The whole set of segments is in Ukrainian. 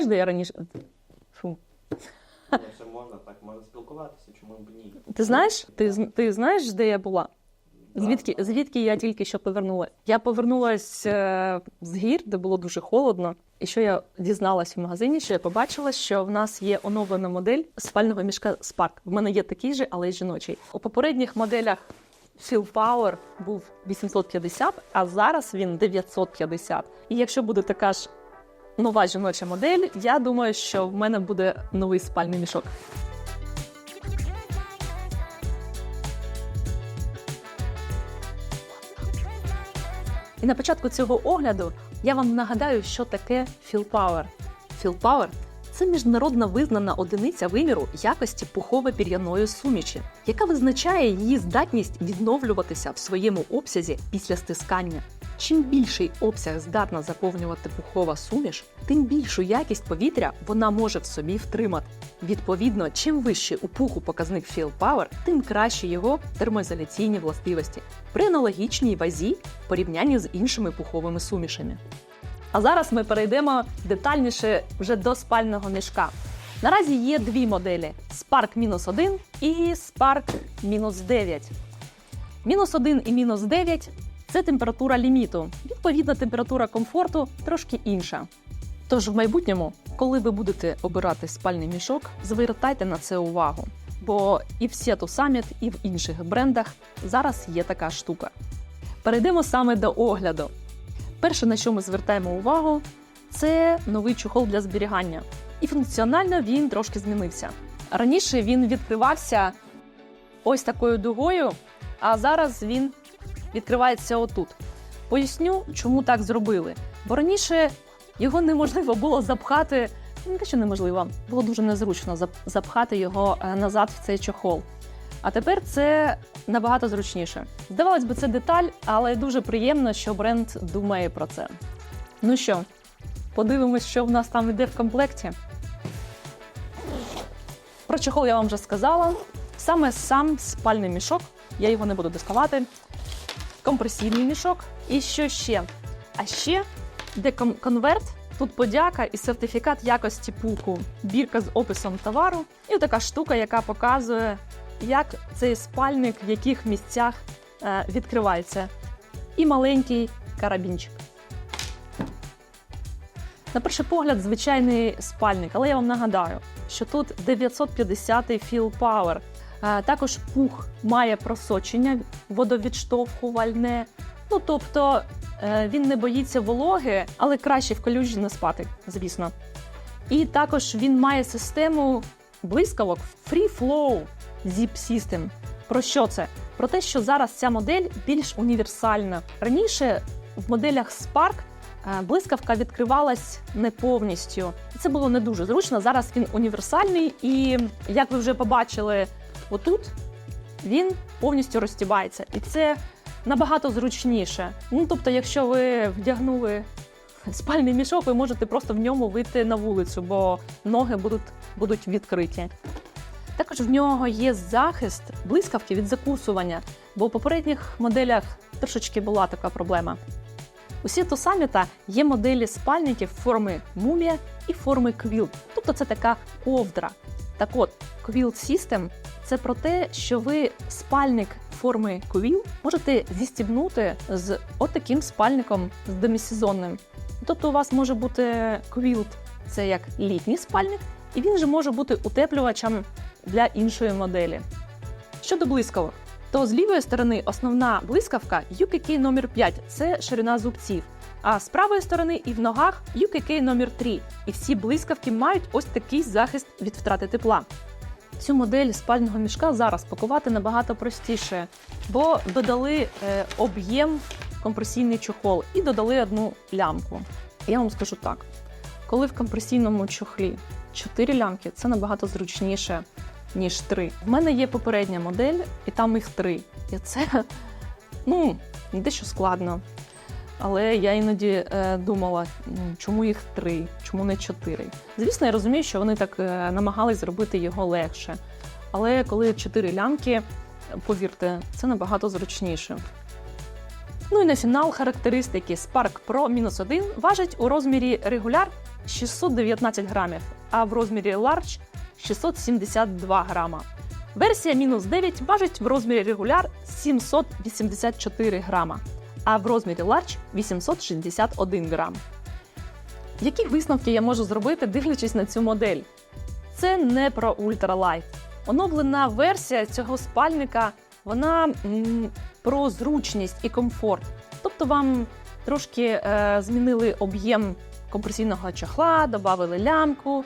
я раніше. Фу. Ще можна так, можна спілкуватися, чому б ні? Ти знаєш, ти, з- ти знаєш, де я була? Звідки, звідки я тільки що повернулася? Я повернулася е, з гір, де було дуже холодно. І що я дізналась в магазині, що я побачила, що в нас є оновлена модель спального мішка Spark. В мене є такий же, але й жіночий. У попередніх моделях Feel Power був 850, а зараз він 950. І якщо буде така ж нова жіноча модель, я думаю, що в мене буде новий спальний мішок. І на початку цього огляду я вам нагадаю, що таке. Feel Power – це міжнародна визнана одиниця виміру якості пухово-пір'яної суміші, яка визначає її здатність відновлюватися в своєму обсязі після стискання. Чим більший обсяг здатна заповнювати пухова суміш, тим більшу якість повітря вона може в собі втримати. Відповідно, чим вищий у пуху показник Feel Power, тим краще його термоізоляційні властивості при аналогічній вазі в порівнянні з іншими пуховими сумішами. А зараз ми перейдемо детальніше вже до спального мішка. Наразі є дві моделі: Spark 1 і Spark 9. Мінус 1 і мінус 9 це температура ліміту. Відповідна температура комфорту трошки інша. Тож в майбутньому, коли ви будете обирати спальний мішок, звертайте на це увагу. Бо і в Seattle Summit, і в інших брендах зараз є така штука. Перейдемо саме до огляду. Перше, на що ми звертаємо увагу, це новий чохол для зберігання. І функціонально він трошки змінився. Раніше він відкривався ось такою дугою, а зараз він відкривається отут. Поясню, чому так зробили. Бо раніше його неможливо було запхати. ну, Не те, що неможливо, було дуже незручно запхати його е, назад в цей чохол. А тепер це набагато зручніше. Здавалось би, це деталь, але дуже приємно, що бренд думає про це. Ну що, подивимось, що в нас там іде в комплекті. Про чохол я вам вже сказала. Саме сам спальний мішок, я його не буду доставати. Компресійний мішок. І що ще? А ще де кон- конверт, тут подяка і сертифікат якості пуху, бірка з описом товару, і така штука, яка показує, як цей спальник в яких місцях е, відкривається. І маленький карабінчик. На перший погляд, звичайний спальник, але я вам нагадаю, що тут 950 Feel Power. Е, Також пух має просочення водовідштовхувальне. Ну тобто е, він не боїться вологи, але краще в калюжі не спати, звісно. І також він має систему блискавок Free Flow Zip System. Про що це? Про те, що зараз ця модель більш універсальна. Раніше в моделях Spark е, блискавка відкривалась не повністю. Це було не дуже зручно. Зараз він універсальний, і як ви вже побачили, отут він повністю розтібається. І це набагато зручніше. Ну тобто, якщо ви вдягнули спальний мішок, ви можете просто в ньому вийти на вулицю, бо ноги будуть, будуть відкриті. Також в нього є захист блискавки від закусування, бо у попередніх моделях трошечки була така проблема. У Сіту Саміта є моделі спальників форми мумія і форми квілт, тобто це така ковдра. Так от, Quilt System – це про те, що ви спальник форми ковіл можете зістібнути з отаким спальником з демісезонним. Тобто у вас може бути квілт це як літній спальник, і він же може бути утеплювачем для іншої моделі. Щодо блискавок, то з лівої сторони основна блискавка UKK номер 5 це ширина зубців. А з правої сторони і в ногах UKK номер 3 І всі блискавки мають ось такий захист від втрати тепла. Цю модель спального мішка зараз пакувати набагато простіше, бо додали е, об'єм компресійний чохол і додали одну лямку. Я вам скажу так: коли в компресійному чохлі 4 лямки, це набагато зручніше, ніж 3. В мене є попередня модель, і там їх 3. І це ну, дещо складно. Але я іноді е, думала, чому їх три, чому не чотири. Звісно, я розумію, що вони так е, намагались зробити його легше. Але коли чотири лямки, повірте, це набагато зручніше. Ну і на фінал характеристики Spark Pro-1 важить у розмірі регуляр 619 грамів, а в розмірі Large 672 грама. Версія мінус 9 важить в розмірі регуляр 784 грама, а в розмірі Large 861 грам. Які висновки я можу зробити, дивлячись на цю модель? Це не про ультралайт. Оновлена версія цього спальника вона м, про зручність і комфорт. Тобто вам трошки е, змінили об'єм компресійного чохла, додали лямку,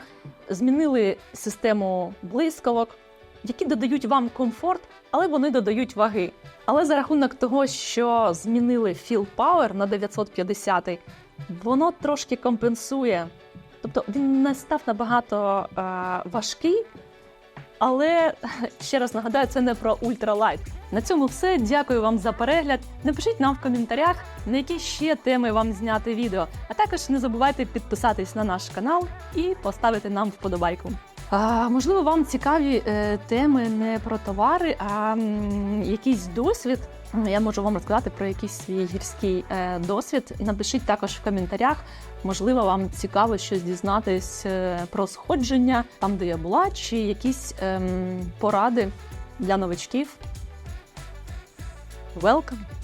змінили систему блискавок, які додають вам комфорт, але вони додають ваги. Але за рахунок того, що змінили Feel Power на 950, воно трошки компенсує. Тобто він не став набагато е, важкий, але ще раз нагадаю, це не про ультралайт. На цьому все. Дякую вам за перегляд. Напишіть нам в коментарях, на які ще теми вам зняти відео. А також не забувайте підписатись на наш канал і поставити нам вподобайку. А, можливо, вам цікаві е, теми не про товари, а якийсь досвід. Я можу вам розказати про якийсь свій гірський е, досвід. Напишіть також в коментарях. Можливо, вам цікаво щось дізнатись е, про сходження там, де я була, чи якісь ем, поради для новичків. Welcome!